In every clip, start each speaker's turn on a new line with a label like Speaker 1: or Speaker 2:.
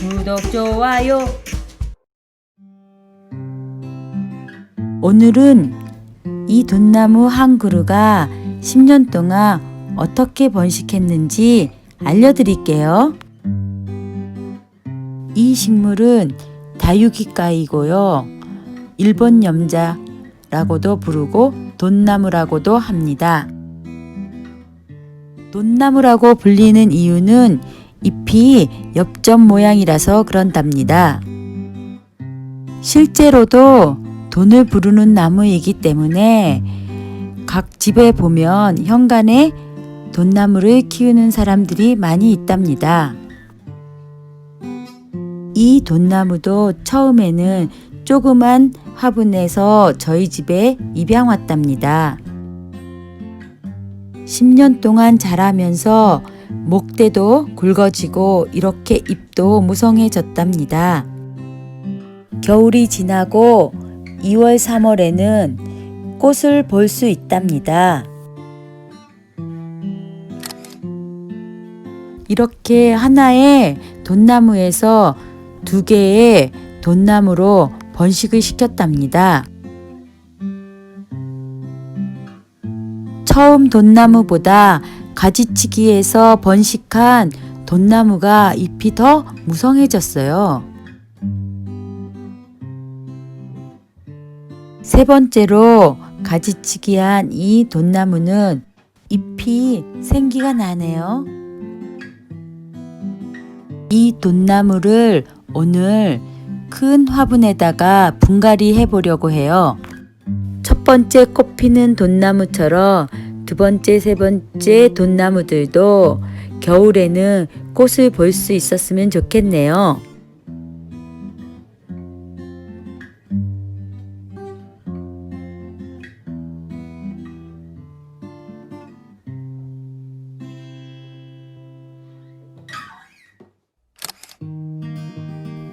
Speaker 1: 구독, 좋아요.
Speaker 2: 오늘은 이 돈나무 한 그루가 10년 동안 어떻게 번식했는지 알려드릴게요. 이 식물은 다육이과이고요. 일본 염자라고도 부르고 돈나무라고도 합니다. 돈나무라고 불리는 이유는 잎이 엽전 모양이라서 그런답니다. 실제로도 돈을 부르는 나무이기 때문에 각 집에 보면 현관에 돈나무를 키우는 사람들이 많이 있답니다. 이 돈나무도 처음에는 조그만 화분에서 저희 집에 입양 왔답니다. 10년 동안 자라면서 목대도 굵어지고 이렇게 잎도 무성해졌답니다. 겨울이 지나고 2월, 3월에는 꽃을 볼 수 있답니다. 이렇게 하나의 돈나무에서 두 개의 돈나무로 번식을 시켰답니다. 처음 돈나무보다 가지치기에서 번식한 돈나무가 잎이 더 무성해졌어요. 세 번째로 가지치기한 이 돈나무는 잎이 생기가 나네요. 이 돈나무를 오늘 큰 화분에다가 분갈이 해보려고 해요. 첫 번째 꽃 피는 돈나무처럼 두 번째, 세 번째 돈나무들도 겨울에는 꽃을 볼 수 있었으면 좋겠네요.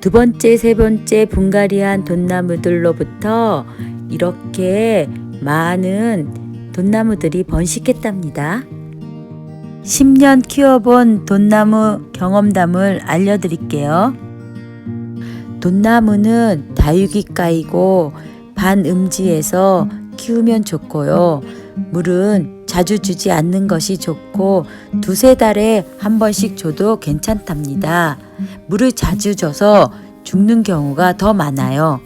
Speaker 2: 두 번째, 세 번째 분갈이한 돈나무들로부터 이렇게 많은 돈나무들이 번식했답니다. 10년 키워본 돈나무 경험담을 알려드릴게요. 돈나무는 다육이과이고 반음지에서 키우면 좋고요. 물은 자주 주지 않는 것이 좋고 두세 달에 한 번씩 줘도 괜찮답니다. 물을 자주 줘서 죽는 경우가 더 많아요.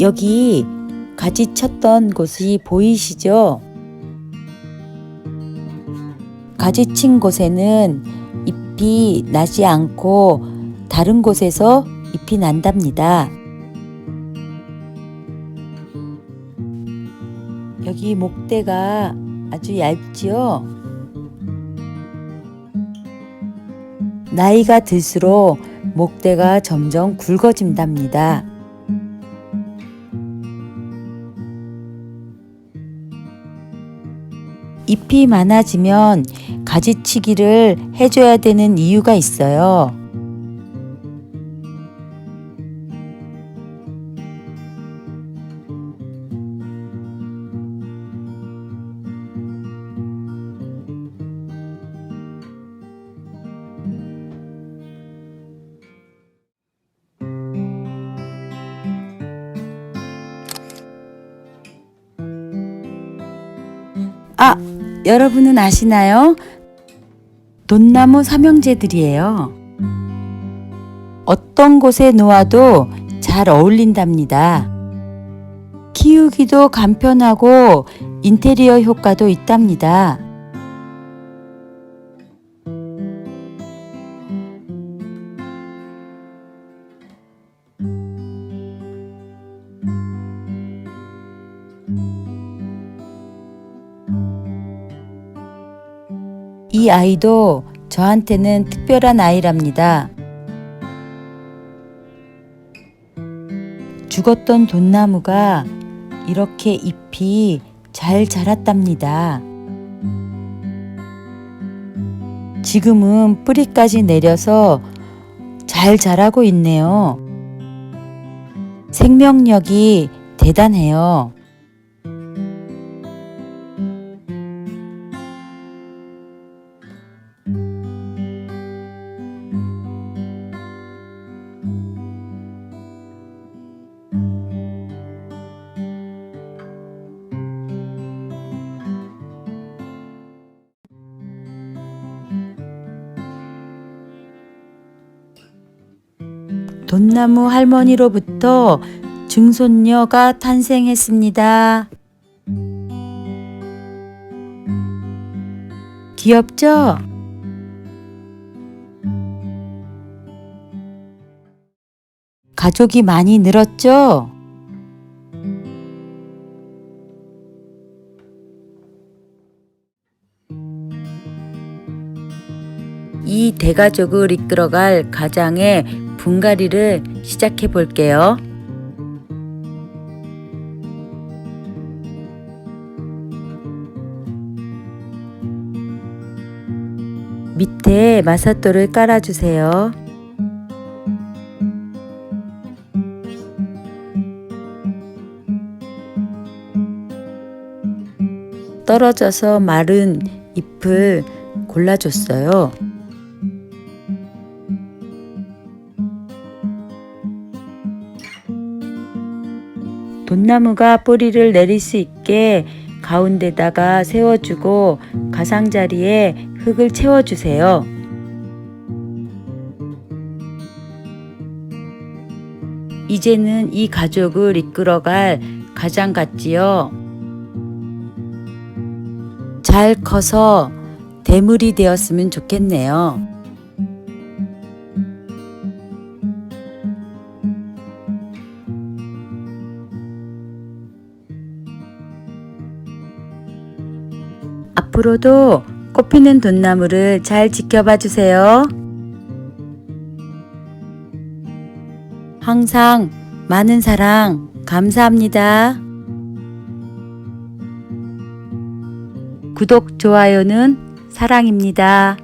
Speaker 2: 여기 가지 쳤던 곳이 보이시죠? 가지 친 곳에는 잎이 나지 않고 다른 곳에서 잎이 난답니다. 여기 목대가 아주 얇지요? 나이가 들수록 목대가 점점 굵어진답니다. 잎이 많아지면 가지치기를 해줘야 되는 이유가 있어요. 아, 여러분은 아시나요? 돈나무 삼형제들이에요. 어떤 곳에 놓아도 잘 어울린답니다. 키우기도 간편하고 인테리어 효과도 있답니다. 이 아이도 저한테는 특별한 아이랍니다. 죽었던 돈나무가 이렇게 잎이 잘 자랐답니다. 지금은 뿌리까지 내려서 잘 자라고 있네요. 생명력이 대단해요. 돈나무 할머니로부터 증손녀가 탄생했습니다. 귀엽죠? 가족이 많이 늘었죠? 이 대가족을 이끌어갈 가장의 분갈이를 시작해 볼게요. 밑에 마사토를 깔아주세요. 떨어져서 마른 잎을 골라줬어요. 돈나무가 뿌리를 내릴 수 있게 가운데다가 세워주고 가상자리에 흙을 채워주세요. 이제는 이 가족을 이끌어갈 가장 같지요. 잘 커서 대물이 되었으면 좋겠네요. 앞으로도 꽃피는 돈나무를 잘 지켜봐 주세요. 항상 많은 사랑 감사합니다. 구독, 좋아요는 사랑입니다.